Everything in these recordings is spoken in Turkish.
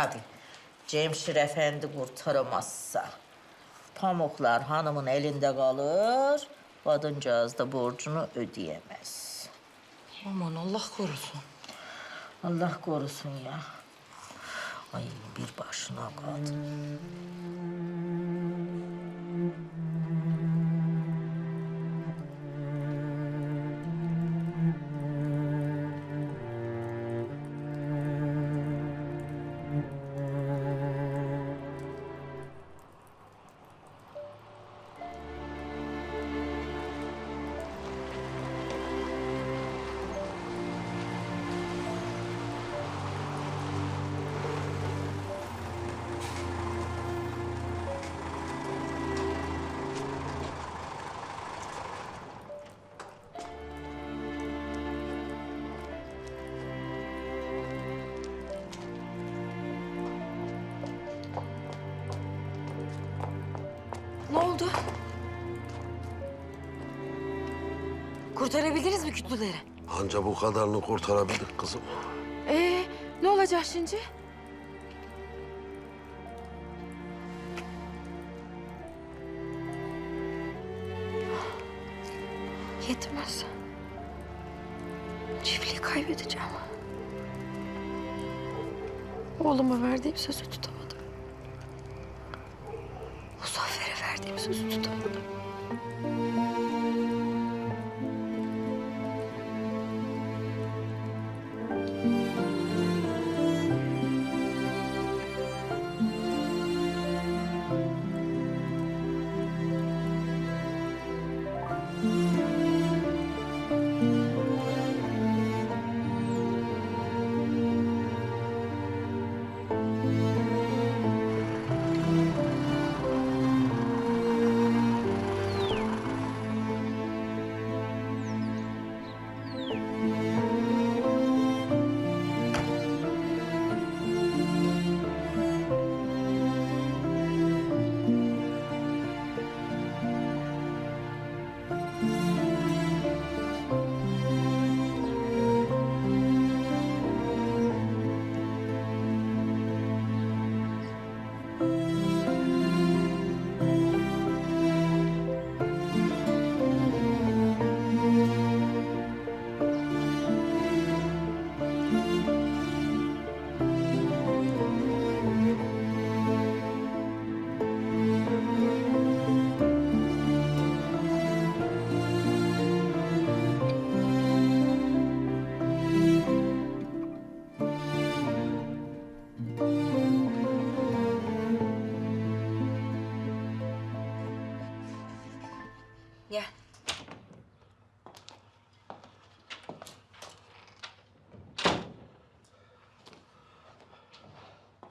Tabii. Cemşir Efendi kurtaramazsa pamuklar hanımın elinde kalır, kadıncağız da borcunu ödeyemez. Aman Allah korusun. Allah korusun ya. Ay bir başına kadın. Ne oldu? Kurtarabildiniz mi kütlüleri? Anca bu kadarını kurtarabildik kızım. Ee, ne olacak şimdi? Yetmez. Çiftliği kaybedeceğim. Oğluma verdiğim sözü tutamadım. Verdiğim sözü tutamadım.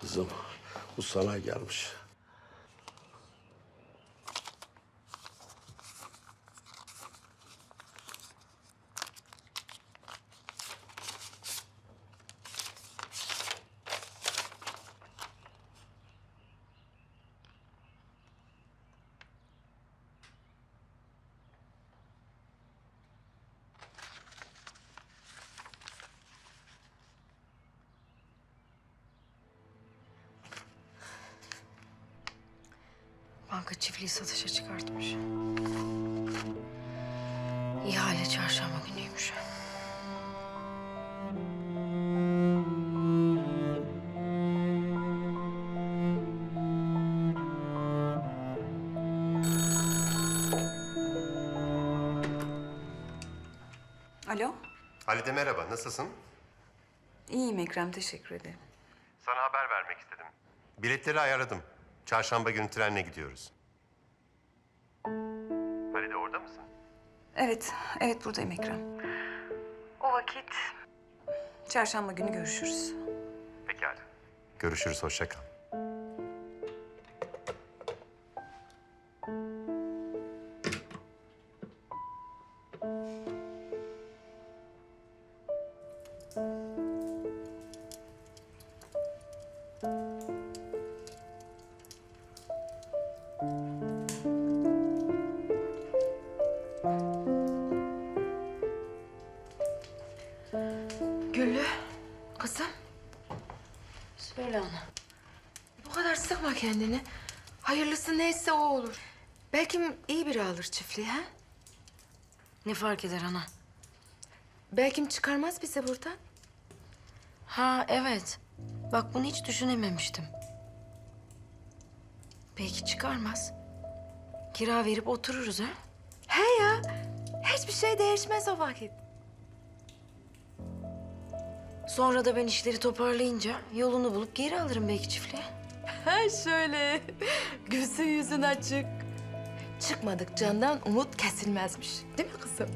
Kızım bu sana gelmiş. Banka çiftliği satışa çıkartmış. İhale çarşamba günüymüş. Alo, Halide merhaba, nasılsın? iyiyim Ekrem, teşekkür ederim. Sana haber vermek istedim. Biletleri ayarladım. Çarşamba günü trenle gidiyoruz. Halide orada mısın? Evet, evet buradayım Ekrem. O vakit... Çarşamba günü görüşürüz. Pekala. Görüşürüz, hoşça kal. Güllü, kızım. Bu kadar sıkma kendini. Hayırlısı neyse o olur. Belki iyi biri alır çiftliği ha? Ne fark eder ana? Belki çıkarmaz bizi buradan. Ha evet. Bak bunu hiç düşünememiştim. Belki çıkarmaz. Kira verip otururuz ha? He ya. Hiçbir şey değişmez o vakit. Sonra da ben işleri toparlayınca yolunu bulup geri alırım belki çiftliğe. Ha şöyle. Gözü yüzün açık. Çıkmadık candan umut kesilmezmiş. Değil mi kızım?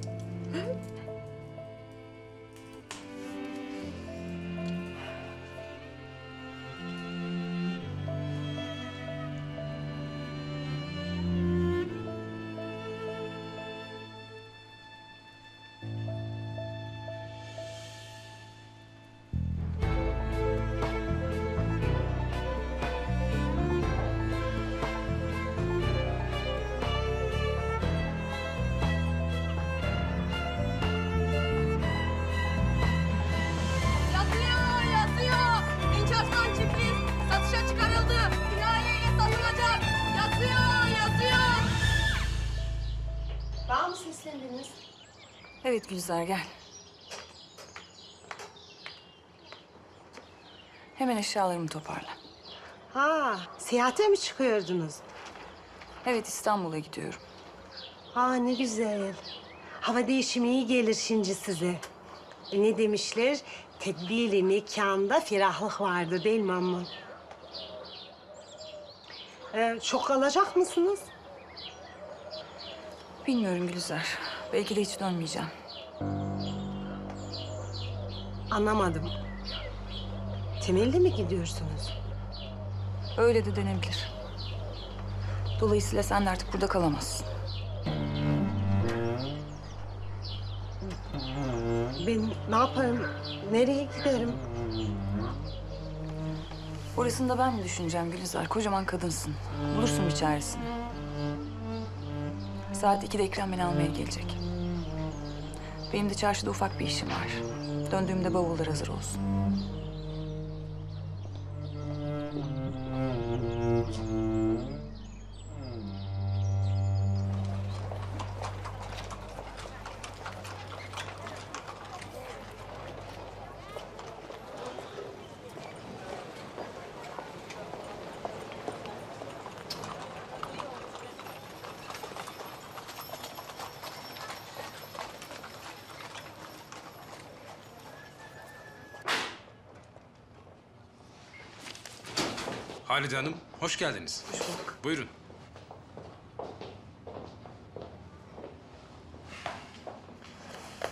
Evet Gülizar gel. Hemen eşyalarımı toparla. Ha, seyahate mi çıkıyordunuz? Evet İstanbul'a gidiyorum. Ha ne güzel. Hava değişimi iyi gelir şimdi size. E, ne demişler? Tedbirli mekanda ferahlık vardır değil mi amma? Ee, çok kalacak mısınız? Bilmiyorum Gülizar. Belki de hiç dönmeyeceğim. Anlamadım. Temelli mi gidiyorsunuz? Öyle de denebilir. Dolayısıyla sen de artık burada kalamazsın. Ben ne yaparım? Nereye giderim? Orasını da ben mi düşüneceğim Gülizar? Kocaman kadınsın. Bulursun bir çaresini. Saat 2'de Ekrem beni almaya gelecek. Benim de çarşıda ufak bir işim var. Döndüğümde bavullar hazır olsun. Halide Hanım, hoş geldiniz. Hoş bulduk. Buyurun.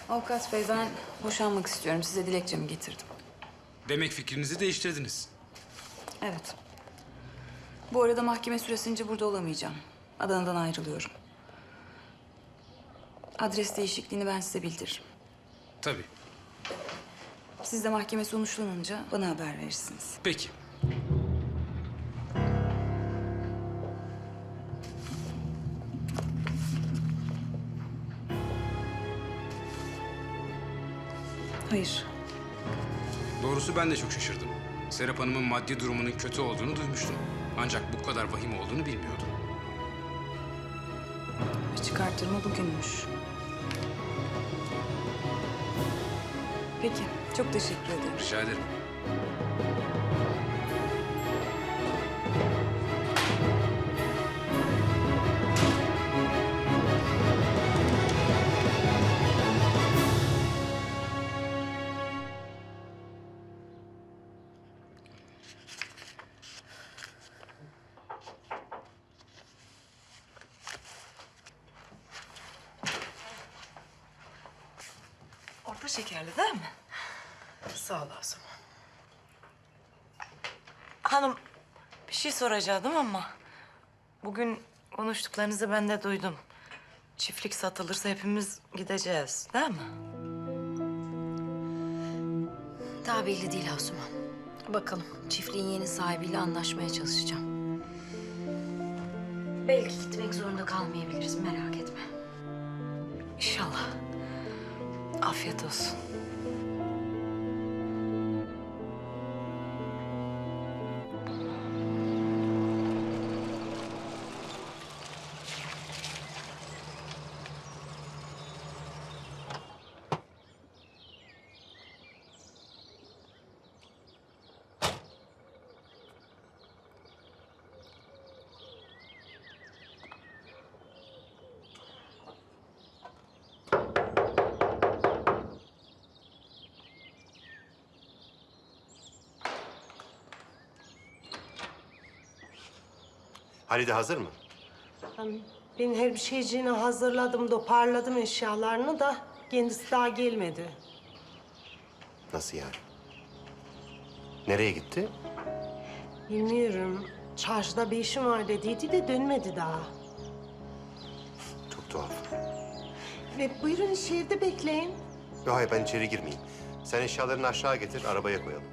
Avukat bey ben boşanmak istiyorum. Size dilekçemi getirdim. Demek fikrinizi değiştirdiniz. Evet. Bu arada mahkeme süresince burada olamayacağım. Adana'dan ayrılıyorum. Adres değişikliğini ben size bildiririm. Tabii. Siz de mahkeme sonuçlanınca bana haber verirsiniz. Peki. Hayır. Doğrusu ben de çok şaşırdım. Serap Hanım'ın maddi durumunun kötü olduğunu duymuştum. Ancak bu kadar vahim olduğunu bilmiyordum. Çıkarttırma bugünmüş. Peki. Çok teşekkür ederim. Rica ederim. Şekerli değil mi? Sağ ol Asuman. Hanım bir şey soracaktım ama bugün konuştuklarınızı ben de duydum. Çiftlik satılırsa hepimiz gideceğiz değil mi? Daha belli değil Asuman. Bakalım çiftliğin yeni sahibiyle anlaşmaya çalışacağım. Belki gitmek zorunda kalmayabiliriz merak etme. İnşallah. Afiyet olsun. Halide hazır mı? Ben her bir şeyciğini hazırladım, toparladım eşyalarını da kendisi daha gelmedi. Nasıl yani? Nereye gitti? Bilmiyorum. Çarşıda bir işim var dediydi de dönmedi daha. Çok tuhaf. Ve buyurun içeride bekleyin. Yok hayır ben içeri girmeyeyim. Sen eşyalarını aşağı getir, arabaya koyalım.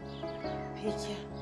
Peki.